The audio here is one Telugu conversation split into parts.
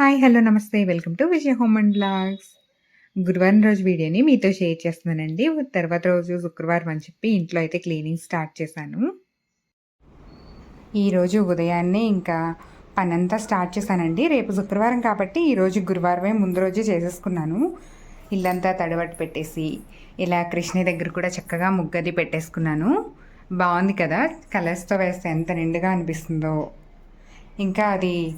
హాయ్ హలో నమస్తే. Welcome to Vijaya home and blogs. గురువారం రోజు వీడియోని మీతో షేర్ చేస్తున్నానండి. తర్వాత రోజు శుక్రవారం అని చెప్పి ఇంట్లో అయితే క్లీనింగ్ స్టార్ట్ చేశాను. ఈరోజు ఉదయాన్నే ఇంకా పనంతా స్టార్ట్ చేశానండి. రేపు శుక్రవారం కాబట్టి ఈరోజు గురువారమే ముందు రోజే చేసేసుకున్నాను. ఇల్లంతా తడబట్టి పెట్టేసి ఇలా కృష్ణ దగ్గర కూడా చక్కగా ముగ్గది పెట్టేసుకున్నాను. బాగుంది కదా? కలర్స్తో వేస్తే ఎంత నిండుగా అనిపిస్తుందో. ఇంకా అది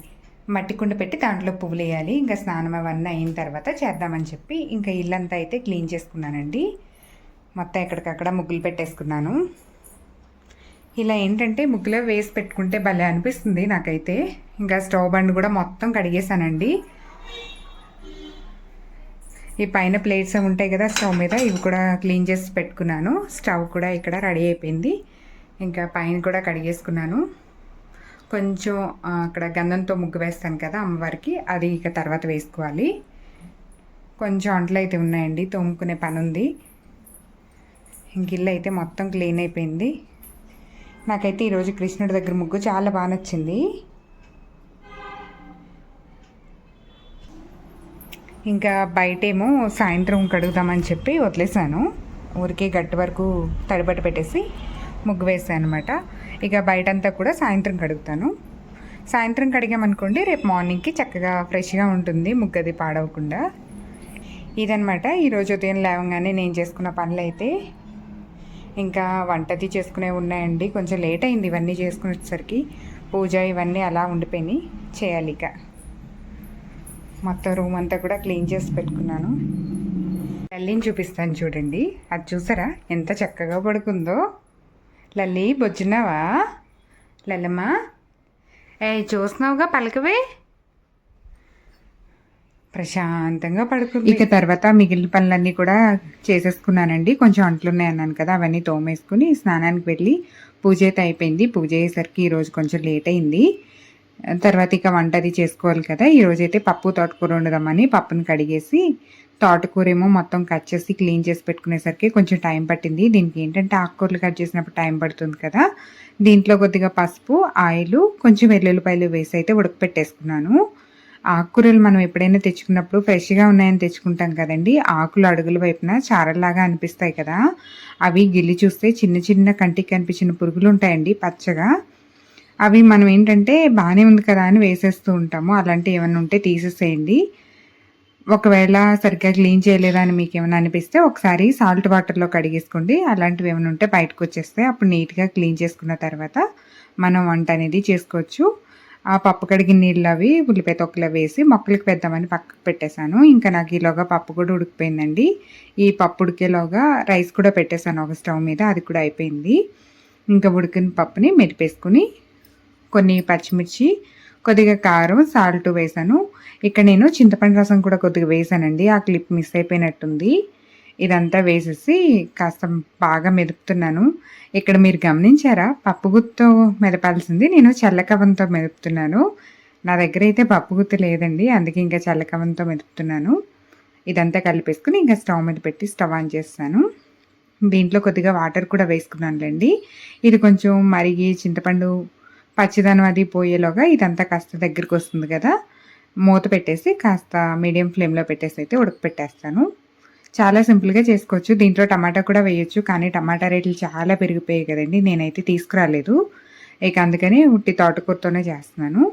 మట్టి కుండ పెట్టి దాంట్లో పువ్వులు వేయాలి ఇంకా స్నానం అవన్నీ అయిన తర్వాత చేద్దామని చెప్పి ఇంకా ఇల్లంతా అయితే క్లీన్ చేసుకున్నానండి. మొత్తం ఎక్కడికక్కడ ముగ్గులు పెట్టేసుకున్నాను. ఇలా ఏంటంటే ముగ్గులో వేసి పెట్టుకుంటే భలే అనిపిస్తుంది నాకైతే. ఇంకా స్టవ్ బండ్ కూడా మొత్తం కడిగేసానండి ఈ పైన ప్లేట్స్ ఉంటాయి కదా స్టవ్ మీద ఇవి కూడా క్లీన్ చేసి పెట్టుకున్నాను. స్టవ్ కూడా ఇక్కడ రెడీ అయిపోయింది. ఇంకా పైన కూడా కడిగేసుకున్నాను. కొంచెం అక్కడ గంధంతో ముగ్గు వేస్తాను కదా అమ్మవారికి అది ఇక తర్వాత వేసుకోవాలి. కొంచెం అంట్లు అయితే ఉన్నాయండి తోముకునే పని ఉంది. ఇంక ఇల్లు అయితే మొత్తం క్లీన్ అయిపోయింది. నాకైతే ఈరోజు కృష్ణుడి దగ్గర ముగ్గు చాలా బాగా నచ్చింది. ఇంకా బయటేమో సాయంత్రం కడుగుదామని చెప్పి వదిలేసాను. ఊరికే గట్టి వరకు తడిబట్ట పెట్టేసి ముగ్గు వేసాను అనమాట ఇక బయటంతా కూడా సాయంత్రం కడుగుతాను. సాయంత్రం కడిగామనుకోండి రేపు మార్నింగ్కి చక్కగా ఫ్రెష్గా ఉంటుంది ముగ్గది పాడవకుండా. ఇదనమాట ఈరోజు ఉదయం లేవగానే నేను చేసుకున్న పనులు అయితే ఇంకా వంటది చేసుకునే ఉన్నాయండి కొంచెం లేట్ అయింది ఇవన్నీ చేసుకునేసరికి. పూజ ఇవన్నీ అలా ఉండిపోయినాయి చేయాలి ఇక. మొత్తం రూమ్ అంతా కూడా క్లీన్ చేసి పెట్టుకున్నాను. తల్లిని చూపిస్తాను చూడండి అది చూసారా? ఎంత చక్కగా పడుకుందో. లల్లి బొజ్జినావా లల్లమ్మ. ఏ చూస్తున్నావుగా పలకవే? ప్రశాంతంగా పడుకుంది. ఇక తర్వాత మిగిలిన పనులన్నీ కూడా చేసేసుకున్నానండి. కొంచెం అంట్లున్నాయి అన్నాను కదా అవన్నీ తోమేసుకుని స్నానానికి వెళ్ళి పూజ అయితే అయిపోయింది. పూజ అయ్యేసరికి ఈరోజు కొంచెం లేట్ అయింది. తర్వాత ఇక వంట అది చేసుకోవాలి కదా. ఈరోజు అయితే పప్పు తోటకూర వండుదామని పప్పుని కడిగేసి తోటకూర ఏమో మొత్తం కట్ చేసి క్లీన్ చేసి పెట్టుకునేసరికి కొంచెం టైం పట్టింది. దీనికి ఏంటంటే ఆకుకూరలు కట్ చేసినప్పుడు టైం పడుతుంది కదా. దీంట్లో కొద్దిగా పసుపు ఆయిల్ కొంచెం వెల్లుల్లిపాయలు వేసి అయితే ఉడకపెట్టేసుకున్నాను. ఆకుకూరలు మనం ఎప్పుడైనా తెచ్చుకున్నప్పుడు ఫ్రెష్గా ఉన్నాయని తెచ్చుకుంటాం కదండి. ఆకులు అడుగుల వైపున చారల్లాగా అనిపిస్తాయి కదా. అవి గిల్లి చూస్తే చిన్న చిన్న కంటికి కనిపించిన పురుగులు ఉంటాయండి పచ్చగా. అవి మనం ఏంటంటే బాగానే ఉంది కదా అని వేసేస్తూ ఉంటాము. అలాంటివి ఏమైనా ఉంటే తీసేసేయండి. ఒకవేళ సరిగ్గా క్లీన్ చేయలేదా అని మీకు ఏమైనా అనిపిస్తే ఒకసారి సాల్ట్ వాటర్లో కడిగేసుకోండి. అలాంటివి ఏమైనా ఉంటే బయటకు వచ్చేస్తే అప్పుడు నీట్గా క్లీన్ చేసుకున్న తర్వాత మనం వంట అనేది చేసుకోవచ్చు. ఆ పప్పు కడిగిన నీళ్ళు అవి ఉల్లిపాయ తొక్కలు వేసి మొక్కలకి పెద్దామని పక్కకు పెట్టేశాను. ఇంకా నాకు ఈలోగా పప్పు కూడా ఉడికిపోయిందండి. ఈ పప్పు ఉడికేలోగా రైస్ కూడా పెట్టేశాను ఒక స్టవ్ మీద అది కూడా అయిపోయింది. ఇంకా ఉడికిన పప్పుని మెరిపేసుకుని కొన్ని పచ్చిమిర్చి కొద్దిగా కారం సాల్ట్ వేసాను. ఇక్కడ నేను చింతపండు రసం కూడా కొద్దిగా వేసానండి. ఆ క్లిప్ మిస్ అయిపోయినట్టుంది. ఇదంతా వేసేసి కాస్త బాగా మెదుపుతున్నాను. ఇక్కడ మీరు గమనించారా? పప్పు గుత్తో మెదపాల్సింది. నేను చల్లకవంతో మెదుపుతున్నాను. నా దగ్గర అయితే పప్పు గుత్తి లేదండి. అందుకే ఇంకా చల్లకవంతో మెదుపుతున్నాను. ఇదంతా కలిపేసుకుని ఇంకా స్టవ్ మీద పెట్టి స్టవ్ ఆన్ చేస్తాను. దీంట్లో కొద్దిగా వాటర్ కూడా వేసుకున్నానులేండి. ఇది కొంచెం మరిగి చింతపండు పచ్చిదనం అది పోయేలోగా ఇదంతా కాస్త దగ్గరికి వస్తుంది కదా. మూత పెట్టేసి కాస్త మీడియం ఫ్లేమ్లో పెట్టేసి అయితే ఉడకపెట్టేస్తాను. చాలా సింపుల్గా చేసుకోవచ్చు. దీంట్లో టమాటా కూడా వేయొచ్చు కానీ టమాటా రేట్లు చాలా పెరిగిపోయాయి కదండి. నేనైతే తీసుకురాలేదు. ఇక అందుకని ఉట్టి తోటకూరతోనే చేస్తున్నాను.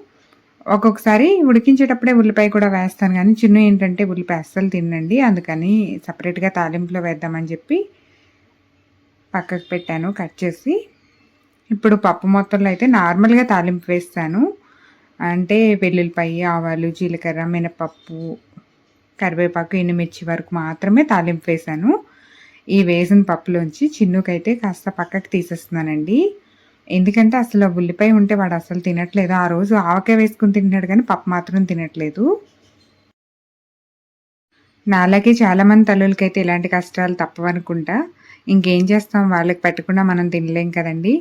ఒక్కొక్కసారి ఉడికించేటప్పుడే ఉల్లిపాయ కూడా వేస్తాను కానీ చిన్న ఏంటంటే ఉల్లిపాయ అస్సలు తినండి అందుకని సపరేట్గా తాలింపులో వేద్దామని చెప్పి పక్కకు పెట్టాను కట్ చేసి. ఇప్పుడు పప్పు మొత్తంలో అయితే నార్మల్గా తాలింపు వేస్తాను. అంటే వెల్లుల్లిపాయ ఆవాలు జీలకర్ర మినపప్పు కరివేపాకు ఎండుమిర్చి వరకు మాత్రమే తాలింపు వేసాను ఈ వేసిన పప్పులోంచి చిన్నుకైతే కాస్త పక్కకి తీసేస్తున్నానండి. ఎందుకంటే అసలు ఉల్లిపాయ ఉంటే వాడు అసలు తినట్లేదు. ఆ రోజు ఆవకాయ వేసుకుని తింటున్నాడు కానీ పప్పు మాత్రం తినట్లేదు. నాలాగే చాలామంది తల్లులకైతే ఇలాంటి కష్టాలు తప్పవనుకుంటా. ఇంకేం చేస్తాం? వాళ్ళకి పెట్టకుండా మనం తినలేం కదండీ.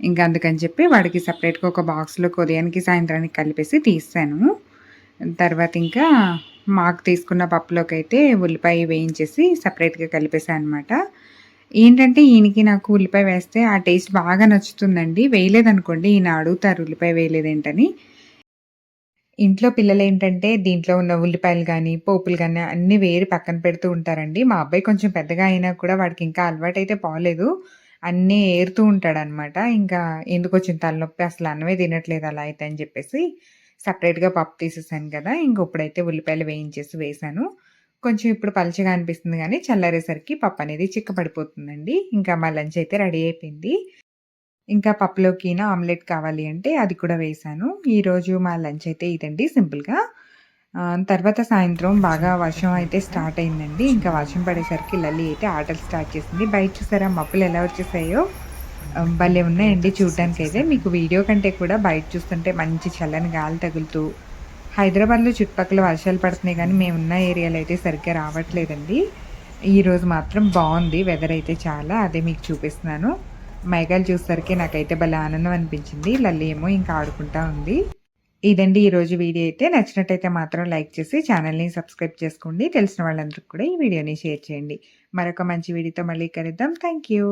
ఇంకా అందుకని చెప్పి వాడికి సపరేట్గా ఒక బాక్స్లో ఉదయానికి సాయంత్రానికి కలిపేసి తీసాను తర్వాత ఇంకా మాకు తీసుకున్న పప్పులోకి అయితే ఉల్లిపాయ వేయించేసి సపరేట్గా కలిపేసాను అనమాట ఏంటంటే ఈయనకి నాకు ఉల్లిపాయ వేస్తే ఆ టేస్ట్ బాగా నచ్చుతుందండి వేయలేదనుకోండి ఈయన అడుగుతారు ఉల్లిపాయ వేయలేదేంటని ఇంట్లో పిల్లలు ఏంటంటే దీంట్లో ఉన్న ఉల్లిపాయలు కానీ పోపులు కానీ అన్నీ వేరి పక్కన పెడుతూ ఉంటారండి. మా అబ్బాయి కొంచెం పెద్దగా అయినా కూడా వాడికి ఇంకా అలవాటైతే పోలేదు. అన్నీ ఏరుతూ ఉంటాడనమాట. ఇంకా ఎందుకొచ్చిన తలనొప్పి అసలు అన్నమే తినట్లేదు అలా అయితే అని చెప్పేసి సపరేట్గా పప్పు తీసేసాను కదా! ఇంక ఇప్పుడైతే ఉల్లిపాయలు వేయించేసి వేసాను కొంచెం ఇప్పుడు పలచగా అనిపిస్తుంది కానీ చల్లారేసరికి పప్పు అనేది చిక్కపడిపోతుందండి. ఇంకా మా లంచ్ అయితే రెడీ అయిపోయింది. ఇంకా పప్పులోకి ఆమ్లెట్ కావాలి అంటే అది కూడా వేసాను ఈరోజు మా లంచ్ అయితే ఇదండి సింపుల్‌గా. తర్వాత సాయంత్రం బాగా వర్షం అయితే స్టార్ట్ అయిందండి. ఇంకా వర్షం పడేసరికి లల్లి అయితే ఆటలు స్టార్ట్ చేసింది. బయట చూసారా మబ్బులు ఎలా వచ్చేసాయో భలే ఉన్నాయండి చూడ్డానికైతే. మీకు వీడియో కంటే కూడా బయట చూస్తుంటే మంచి చల్లని గాలి తగులుతూ హైదరాబాద్‌లో చుట్టుపక్కల వర్షాలు పడుతున్నాయి కానీ మేము ఉన్న ఏరియాలో అయితే సరిగ్గా రావట్లేదండి. ఈరోజు మాత్రం బాగుంది వెదర్ అయితే చాలా. అదే మీకు చూపిస్తున్నాను. మేఘాలు చూసేసరికి నాకైతే భలే ఆనందం అనిపించింది. లల్లి ఏమో ఇంకా ఆడుకుంటా ఉంది. ఇదండి ఈరోజు వీడియో అయితే. నచ్చినట్టయితే మాత్రం లైక్ చేసి ఛానల్‌ని సబ్స్క్రైబ్ చేసుకోండి. తెలిసిన వాళ్ళందరికీ కూడా ఈ వీడియోని షేర్ చేయండి. మరొక మంచి వీడియోతో మళ్ళీ కలుద్దాం. Thank you.